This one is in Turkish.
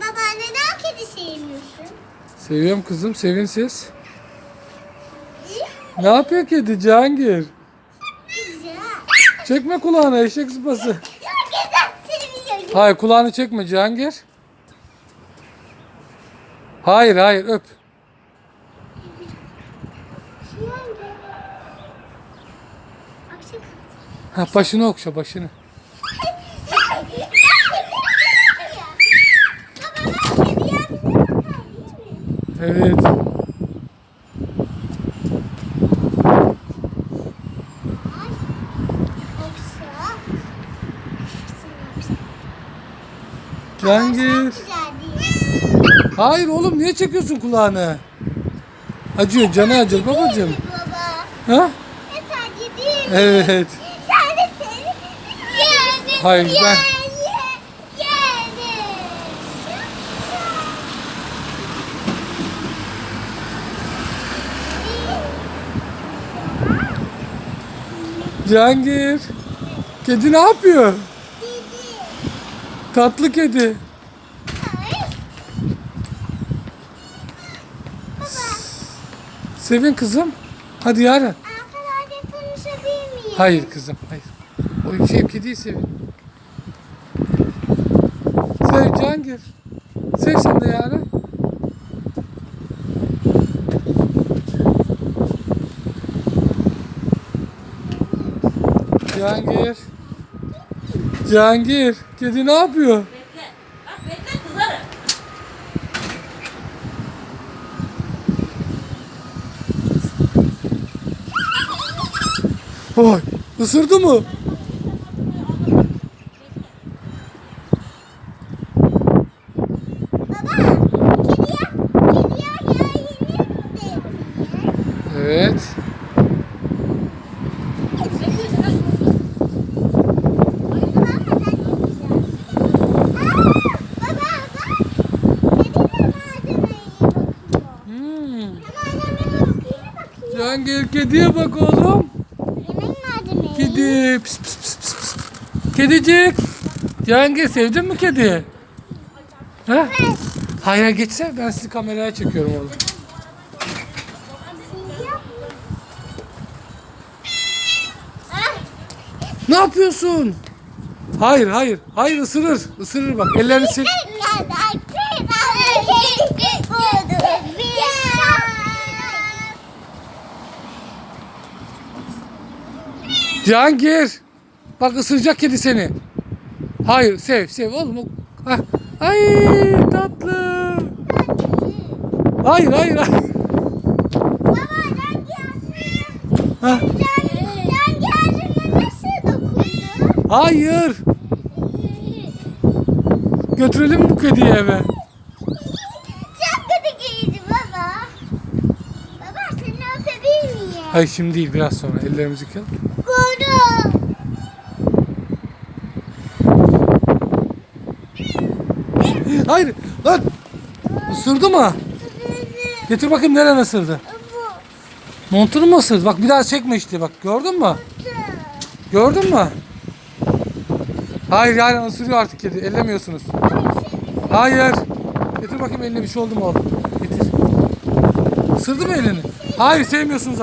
Baba neden kedi sevmiyorsun? Seviyorum kızım sevin siz. Ne yapıyor kedi Cihangir? Çekme kulağına eşek sıpası. Hayır kulağını çekme Cihangir. Hayır hayır öp. Ha, başını okşa başını. Baba ben kediye bize bakar değil mi? Evet. Değil. Hayır oğlum niye çekiyorsun kulağını? Acıyor canı acır babacığım. Baba. Ha? Evet. Hayır, ben- Yani. Yani. Cihangir. Kedi ne yapıyor? Tatlı kedi. Sevin kızım. Hadi miyim? Hayır kızım hayır. O şey kediyi sevin. Sev Cihangir. Sev sen de yarın. Cihangir. Cihangir. Kedi ne yapıyor? Bekle. Bak bekle kızarım. Oy. Isırdı mı? Baba. Kediye. Kediye. Evet. Hmm. Cihangir kediye bak oğlum. Kedi. Pis, pis, pis, pis, pis. Kedicik. Cihangir sevdin mi kedi? Ha? Hayır geçse ben sizi kameraya çekiyorum oğlum. Ne yapıyorsun? Hayır hayır. Hayır ısırır. Isırır bak. Ellerini sil. Cihangir. Bak ısıracak kedi seni. Hayır sev sev oğlum. Hah. Ay tatlı. Hayır hayır hayır. Hah. Hayır. Götürelim bu kediyi eve. Hayır şimdi değil biraz sonra. Ellerimizi yıkayalım. Koru. Hayır. Lan. Isırdı mı? Getir bakayım nereden ısırdı? Montunu mu ısırdı? Bak bir daha çekme işte bak. Gördün mü? Gördün mü? Hayır yani ısırıyor artık kedi. Ellemiyorsunuz. Hayır. Getir bakayım eline bir şey oldu mu oğlum? Getir. Isırdı mı elini? Hayır sevmiyorsunuz artık.